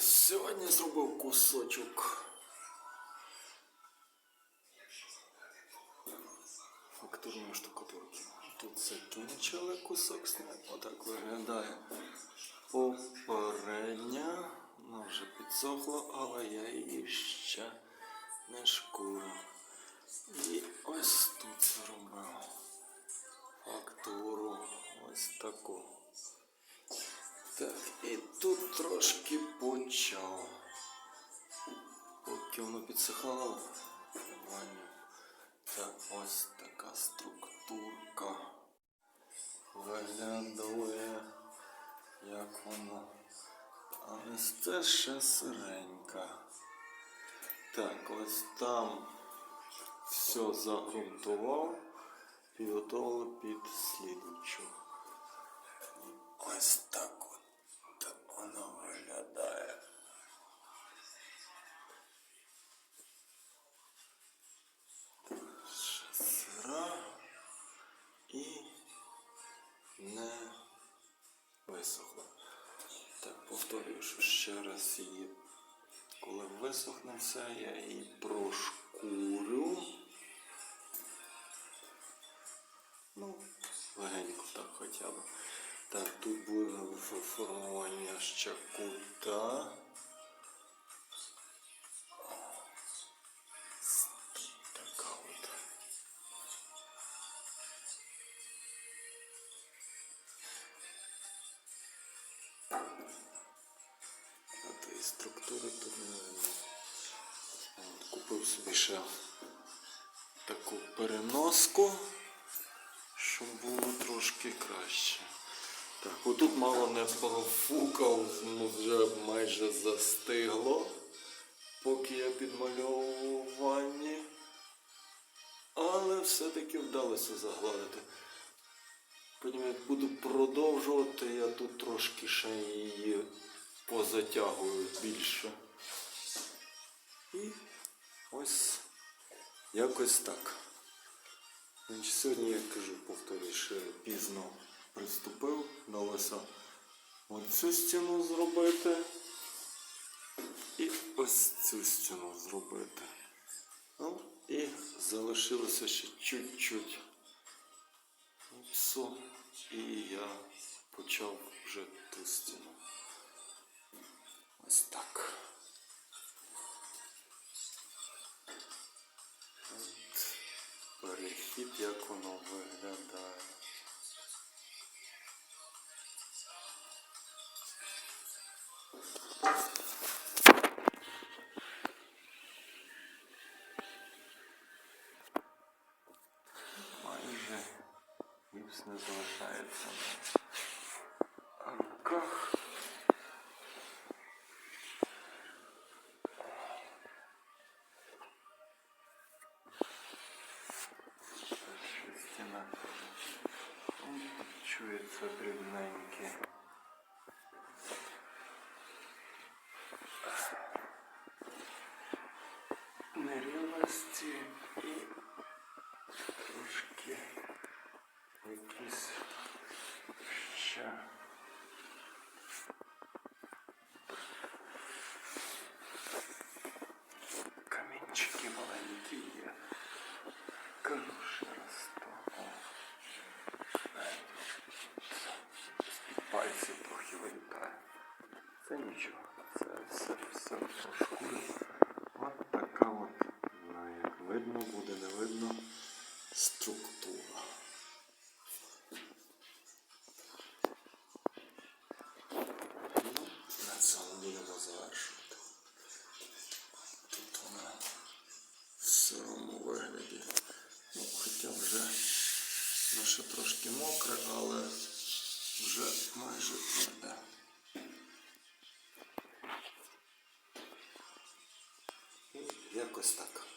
Сьогодні зробив кусочок. Фактурної штукатурки. Тут закінчили кусок сняти. Отак виглядає попередня. Вона вже підсохла, але я її ще не шкурю. І ось тут зробив фактуру. Ось таку. Так, і тут трошки почав. Поки воно підсихало. Так, ось така структурка. Виглядає, як воно. А ось це ще сиренька. Так, ось там все загрунтував, підготовили під слідучу. Ось так воно виглядає. Сира і не висохла. Так, повторюю, що ще раз її, коли висохне все, я її прошкурю. Ну, легенько так хоча б. Так, тут буде формування ще кута. Структури тут не видно. Купив собі ще таку переноску, щоб було трошки краще. Так, отут мало не профукав, ну вже майже застигло, поки я підмальовував ванні. Але все-таки вдалося загладити. Потім як буду продовжувати, я тут трошки ще її позатягую більше. І ось якось так. Сьогодні, я кажу, повторюю, ще пізно приступив, вдалося оцю стіну зробити і ось цю стіну зробити. Ну, і залишилося ще чуть-чуть гіпсу, і я почав вже ту стіну. Ось так. От перехід, як воно виглядає. Майже гіпс не залишається на руках. Стіна. Чується дрібненьке. Нерівності і трошки якісь ще. Камінчики маленькі є. Кажу ще раз то. О. Пальці трохи вилітає. Це нічого. Це все все прошкурю. Видно, буде не видно, структура. На цьому будемо завершувати. Тут вона в сирому вигляді. Ну, хоча вже ну, трошки мокре, але вже майже тверде. Якось так.